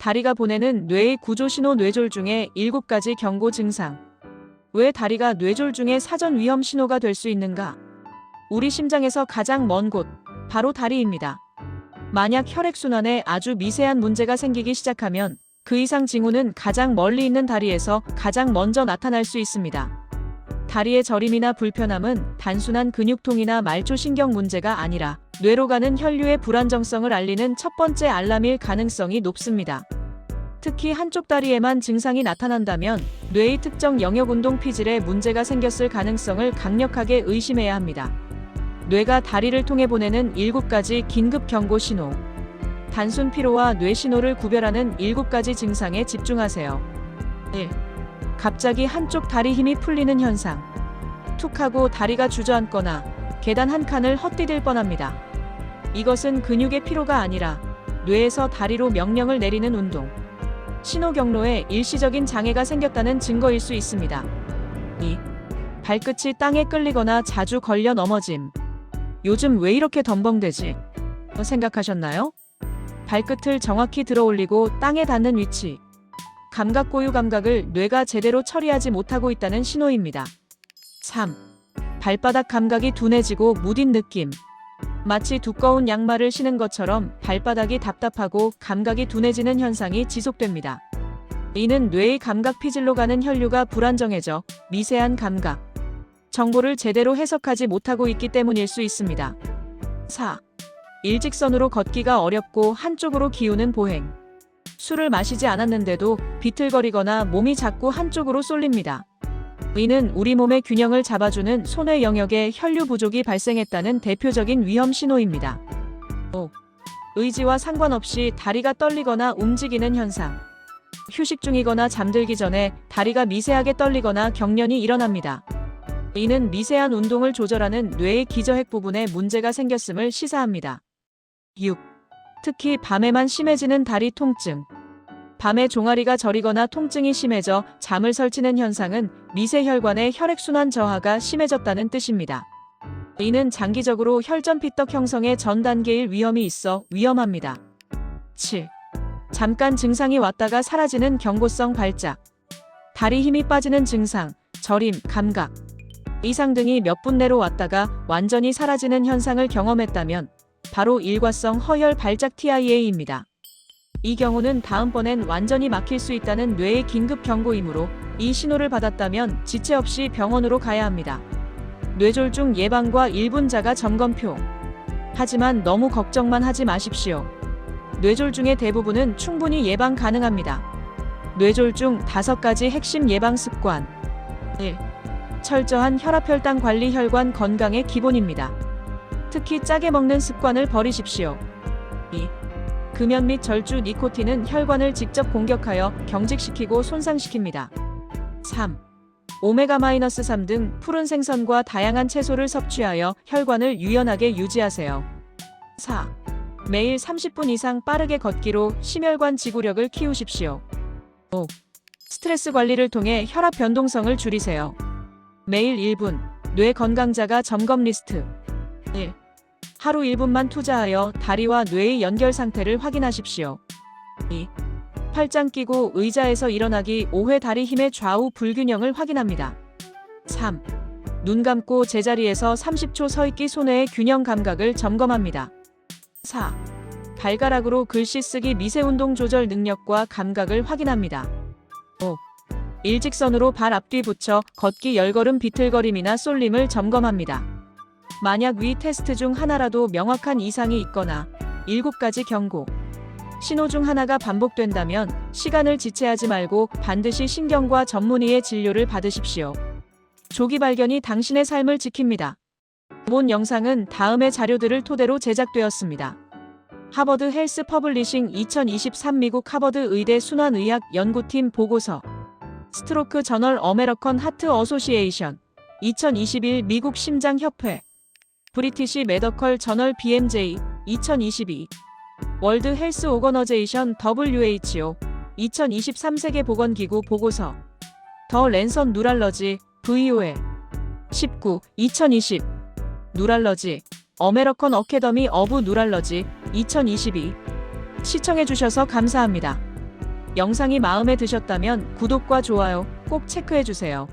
다리가 보내는 뇌의 구조 신호 뇌졸 중에 7가지 경고 증상. 왜 다리가 뇌졸 중에 사전 위험 신호가 될 수 있는가? 우리 심장에서 가장 먼 곳, 바로 다리입니다. 만약 혈액순환에 아주 미세한 문제가 생기기 시작하면 그 이상 징후는 가장 멀리 있는 다리에서 가장 먼저 나타날 수 있습니다. 다리의 저림이나 불편함은 단순한 근육통이나 말초신경 문제가 아니라 뇌로 가는 혈류의 불안정성을 알리는 첫 번째 알람일 가능성이 높습니다. 특히 한쪽 다리에만 증상이 나타난다면 뇌의 특정 영역 운동 피질에 문제가 생겼을 가능성을 강력하게 의심해야 합니다. 뇌가 다리를 통해 보내는 7가지 긴급 경고 신호. 단순 피로와 뇌 신호를 구별하는 7가지 증상에 집중하세요. 1. 갑자기 한쪽 다리 힘이 풀리는 현상. 툭 하고 다리가 주저앉거나 계단 한 칸을 헛디딜 뻔합니다. 이것은 근육의 피로가 아니라 뇌에서 다리로 명령을 내리는 운동. 신호 경로에 일시적인 장애가 생겼다는 증거일 수 있습니다. 2. 발끝이 땅에 끌리거나 자주 걸려 넘어짐. 요즘 왜 이렇게 덤벙대지? 생각하셨나요? 발끝을 정확히 들어 올리고 땅에 닿는 위치. 감각 고유 감각을 뇌가 제대로 처리하지 못하고 있다는 신호입니다. 3. 발바닥 감각이 둔해지고 무딘 느낌. 마치 두꺼운 양말을 신은 것처럼 발바닥이 답답하고 감각이 둔해지는 현상이 지속됩니다. 이는 뇌의 감각 피질로 가는 혈류가 불안정해져 미세한 감각, 정보를 제대로 해석하지 못하고 있기 때문일 수 있습니다. 4. 일직선으로 걷기가 어렵고 한쪽으로 기우는 보행. 술을 마시지 않았는데도 비틀거리거나 몸이 자꾸 한쪽으로 쏠립니다. 이는 우리 몸의 균형을 잡아주는 손의 영역에 혈류 부족이 발생했다는 대표적인 위험 신호입니다. 5. 의지와 상관없이 다리가 떨리거나 움직이는 현상. 휴식 중이거나 잠들기 전에 다리가 미세하게 떨리거나 경련이 일어납니다. 이는 미세한 운동을 조절하는 뇌의 기저핵 부분에 문제가 생겼음을 시사합니다. 6. 특히 밤에만 심해지는 다리 통증. 밤에 종아리가 저리거나 통증이 심해져 잠을 설치는 현상은 미세혈관의 혈액순환 저하가 심해졌다는 뜻입니다. 이는 장기적으로 혈전피떡 형성의 전 단계일 위험이 있어 위험합니다. 7. 잠깐 증상이 왔다가 사라지는 경고성 발작. 다리 힘이 빠지는 증상, 저림, 감각, 이상 등이 몇 분 내로 왔다가 완전히 사라지는 현상을 경험했다면 바로 일과성 허혈 발작 TIA입니다. 이 경우는 다음번엔 완전히 막힐 수 있다는 뇌의 긴급 경고이므로 이 신호를 받았다면 지체 없이 병원으로 가야 합니다. 뇌졸중 예방과 1분 자가 점검표. 하지만 너무 걱정만 하지 마십시오. 뇌졸중의 대부분은 충분히 예방 가능합니다. 뇌졸중 5가지 핵심 예방 습관. 1. 철저한 혈압혈당 관리 혈관 건강의 기본입니다. 특히 짜게 먹는 습관을 버리십시오. 2. 금연 및 절주 니코틴은 혈관을 직접 공격하여 경직시키고 손상시킵니다. 3. 오메가-3 등 푸른 생선과 다양한 채소를 섭취하여 혈관을 유연하게 유지하세요. 4. 매일 30분 이상 빠르게 걷기로 심혈관 지구력을 키우십시오. 5. 스트레스 관리를 통해 혈압 변동성을 줄이세요. 매일 1분 뇌 건강자가 점검 리스트 1. 하루 1분만 투자하여 다리와 뇌의 연결 상태를 확인하십시오. 2. 팔짱 끼고 의자에서 일어나기 5회 다리 힘의 좌우 불균형을 확인합니다. 3. 눈 감고 제자리에서 30초 서 있기 손해의 균형 감각을 점검합니다. 4. 발가락으로 글씨 쓰기 미세 운동 조절 능력과 감각을 확인합니다. 5. 일직선으로 발 앞뒤 붙여 걷기 열걸음 비틀거림이나 쏠림을 점검합니다. 만약 위 테스트 중 하나라도 명확한 이상이 있거나 7가지 경고, 신호 중 하나가 반복된다면 시간을 지체하지 말고 반드시 신경과 전문의의 진료를 받으십시오. 조기 발견이 당신의 삶을 지킵니다. 본 영상은 다음의 자료들을 토대로 제작되었습니다. 하버드 헬스 퍼블리싱 2023 미국 하버드 의대 순환의학 연구팀 보고서 스트로크 저널 어메러컨 하트 어소시에이션 2021 미국 심장협회 브리티시 메더컬 저널 BMJ 2022 월드 헬스 오거너제이션 WHO 2023 세계 보건기구 보고서 더 랜선 누랄러지 VOL 19 2020 누랄러지 어메러컨 어캐더미 어브 누랄러지 2022 시청해주셔서 감사합니다. 영상이 마음에 드셨다면 구독과 좋아요 꼭 체크해주세요.